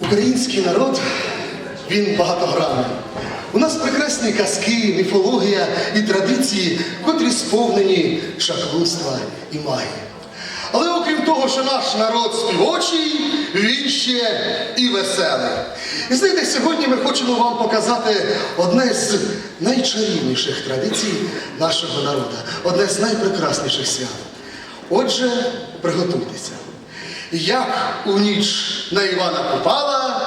Український народ, він багатогранний. У нас прекрасні казки, міфологія і традиції, котрі сповнені шаклунства і магії. Того, що наш народ співочий, він ще і веселий. І знаєте, сьогодні ми хочемо вам показати одне з найчарівніших традицій нашого народу, одне з найпрекрасніших свят. Отже, приготуйтеся. Як у ніч на Івана Купала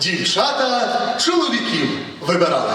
дівчата чоловіків вибирали.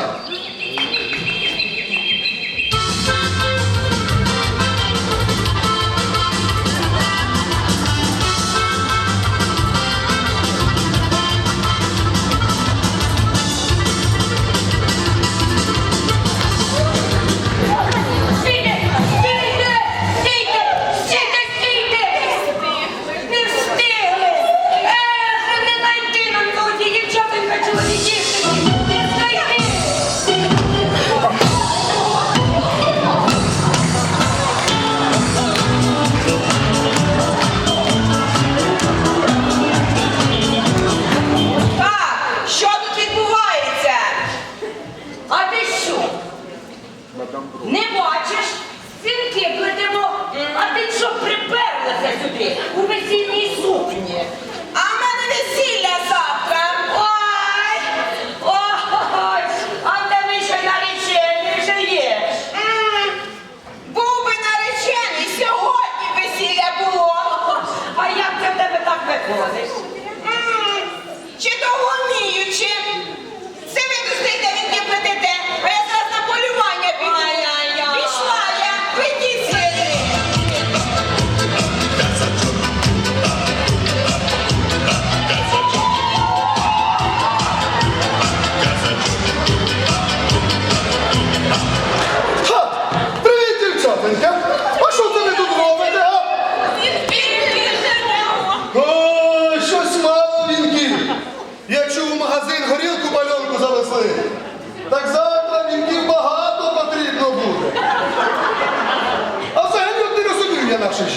Розумію я наших.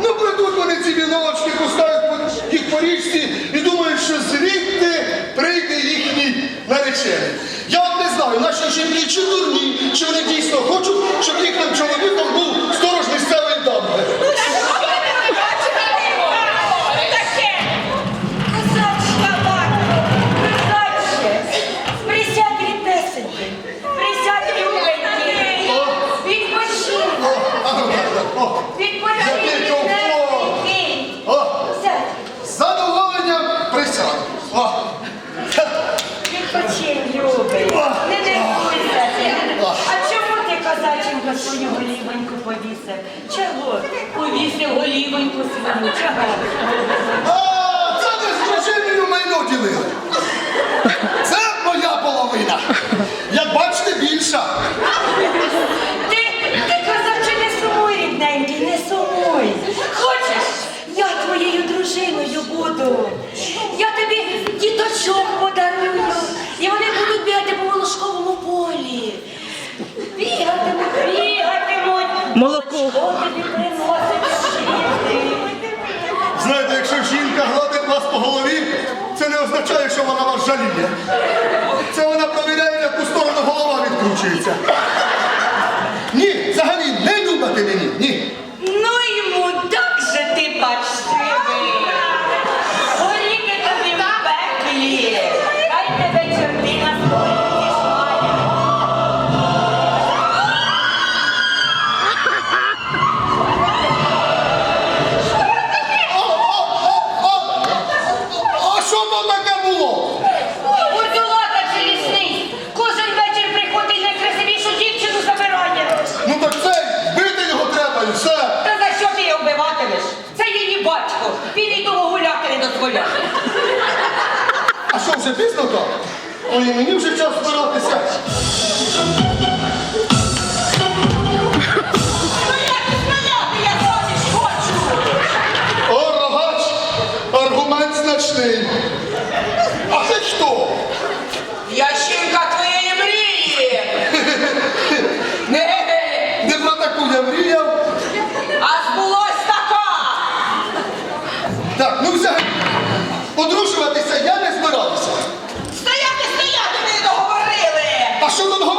Ну прийдуть вони ці віночки, пускають їх по річці і думають, що звідти прийде їхній наречений. Я не знаю, наші жінки чи дурні, чи вони дійсно хочуть, щоб їхнім чоловіком був сторож місцевої дамби. Відпочинь, любий, не дивуйся ти. А чому ти, козаченька, свою голівоньку повісив? Чого? Повісив голівоньку свою, чого? А, це ви з дружиною майно ділили. Молоко. Знаєте, якщо жінка гладить вас по голові, це не означає, що вона вас жаліє. Це вона провіряє, в яку сторону голова відкручується. Ні, взагалі не любите мені. Ні. Дозволяє. А що вже пізно так? Ой, мені вже час збиратися. Pastor Lil Ho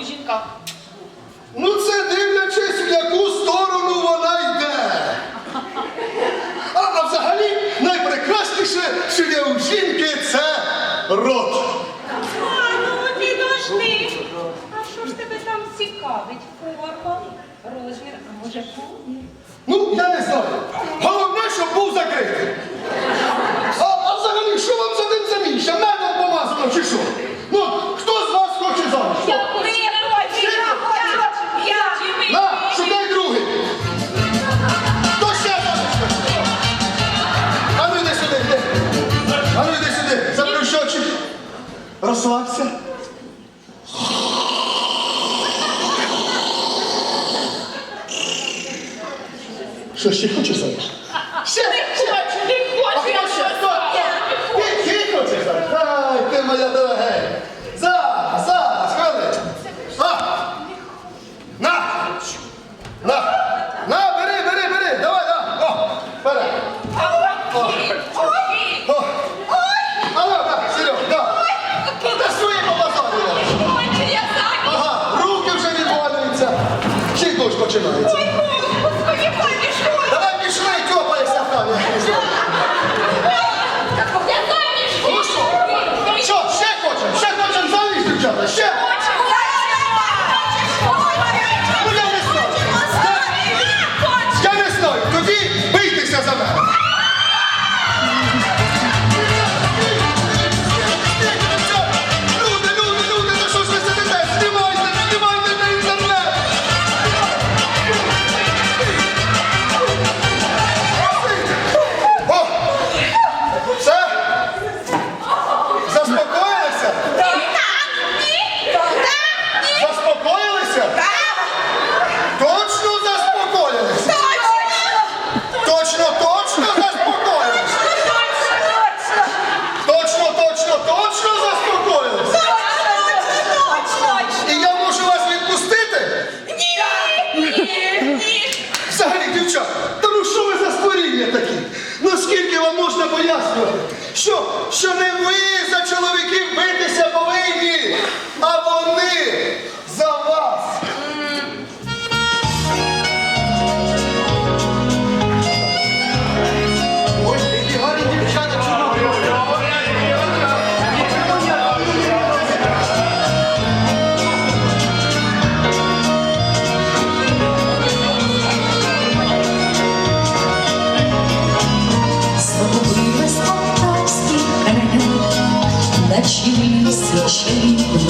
у жінках. Ну це дивлячись, в яку сторону вона йде. А, а взагалі найпрекрасніше, що є у жінки, це рот. А, ну підожди. А що ж тебе там цікавить? Форма, розмір, а може колір? Ну, я не знаю. Головне, щоб був закритий. розслабся. Що ще? починається. Ой, Господи, хай пішов! Давай пішли, тьопаєшся там. Я заміж! Що! можна пояснювати, що, що не ви за чоловіків битися повинні, а вони. Feliz, cheio tipo